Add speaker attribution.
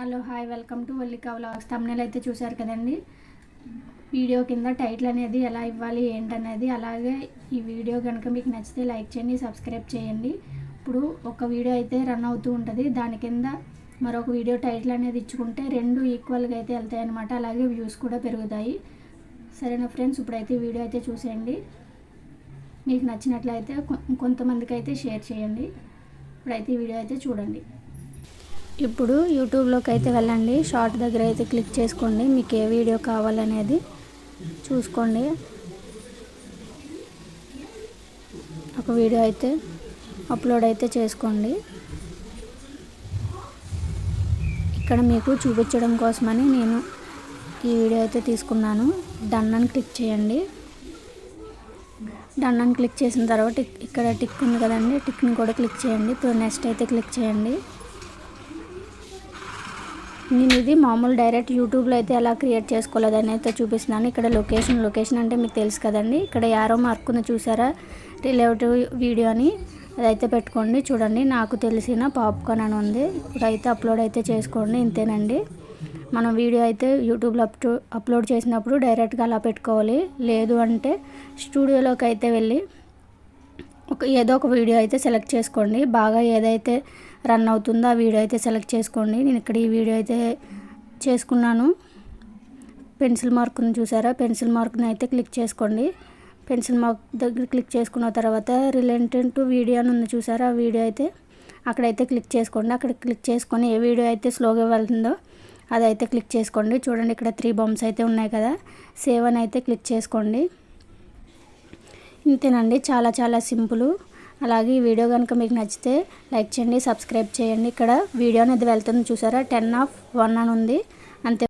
Speaker 1: Hello hi welcome to Vallika vlogs. Thumbnail అయితే చూశారు కదండి? వీడియో కింద టైటిల్ అనేది ఎలా ఇవ్వాలి ఏంటనేది అలాగే ఈ వీడియో కనుక మీకు నచ్చితే లైక్ చేయండి సబ్స్క్రైబ్ చేయండి. ఇప్పుడు ఒక వీడియో అయితే రన్ అవుతూ ఉంటుంది. దాని కింద మరొక వీడియో టైటిల్ అనేది ఇచ్చుకుంటే రెండు ఈక్వల్గా అయితే వెళ్తాయి అనమాట అలాగే వ్యూస్ కూడా పెరుగుతాయి. సరేనా ఫ్రెండ్స్ ఇప్పుడైతే వీడియో అయితే చూసేయండి. మీకు నచ్చినట్లయితే కొ- కొంతమందికి అయితే షేర్ చేయండి. ఇప్పుడైతే వీడియో అయితే చూడండి. ఇప్పుడు యూట్యూబ్లోకి అయితే వెళ్ళండి షార్ట్ దగ్గర అయితే క్లిక్ చేసుకోండి మీకు ఏ వీడియో కావాలనేది చూసుకోండి. ఒక వీడియో అయితే అప్లోడ్ అయితే చేసుకోండి. ఇక్కడ మీకు చూపించడం కోసమని నేను ఈ వీడియో అయితే తీసుకున్నాను. డన్ అని క్లిక్ చేయండి. డన్ అని క్లిక్ చేసిన తర్వాత ఇక్కడ టిక్ ఉంది కదండి టిక్ని కూడా క్లిక్ చేయండి. ఇప్పుడు నెక్స్ట్ అయితే క్లిక్ చేయండి. నేను ఇది మామూలు డైరెక్ట్ యూట్యూబ్లో అయితే ఎలా క్రియేట్ చేసుకోలేదని అయితే చూపిస్తున్నాను. ఇక్కడ లొకేషన్ లొకేషన్ అంటే మీకు తెలుసు కదండి. ఇక్కడ యారో మార్క్ ఉంది చూసారా? రిలేటివ్ వీడియో అని అదైతే పెట్టుకోండి చూడండి. నాకు తెలిసిన పాప్కార్న్ అని ఉంది. ఇప్పుడైతే అప్లోడ్ అయితే చేసుకోండి ఇంతేనండి. మనం వీడియో అయితే యూట్యూబ్లో అప్లో అప్లోడ్ చేసినప్పుడు డైరెక్ట్గా అలా పెట్టుకోవాలి. లేదు అంటే స్టూడియోలోకి అయితే వెళ్ళి ఒక ఏదో ఒక వీడియో అయితే సెలెక్ట్ చేసుకోండి. బాగా ఏదైతే రన్ అవుతుందో ఆ వీడియో అయితే సెలెక్ట్ చేసుకోండి. నేను ఇక్కడ ఈ వీడియో అయితే చేసుకున్నాను. పెన్సిల్ మార్క్ను చూసారా? పెన్సిల్ మార్క్ని అయితే క్లిక్ చేసుకోండి. పెన్సిల్ మార్క్ దగ్గర క్లిక్ చేసుకున్న తర్వాత రిలేటెడ్ టు వీడియో అని ఉంది చూసారా? ఆ వీడియో అయితే అక్కడైతే క్లిక్ చేసుకోండి. అక్కడ క్లిక్ చేసుకొని ఏ వీడియో అయితే స్లోగా వెళ్తుందో అదైతే క్లిక్ చేసుకోండి. చూడండి ఇక్కడ త్రీ బొమ్స్ అయితే ఉన్నాయి కదా. సేవ్ అని అయితే క్లిక్ చేసుకోండి. ఇంతేనండి. చాలా చాలా సింపుల్. అలాగే ఈ వీడియో కనుక మీకు నచ్చితే లైక్ చేయండి సబ్స్క్రైబ్ చేయండి. ఇక్కడ వీడియో అనేది వెళ్తుంది చూసారా? టెన్ ఆఫ్ వన్ అని ఉంది. అంతే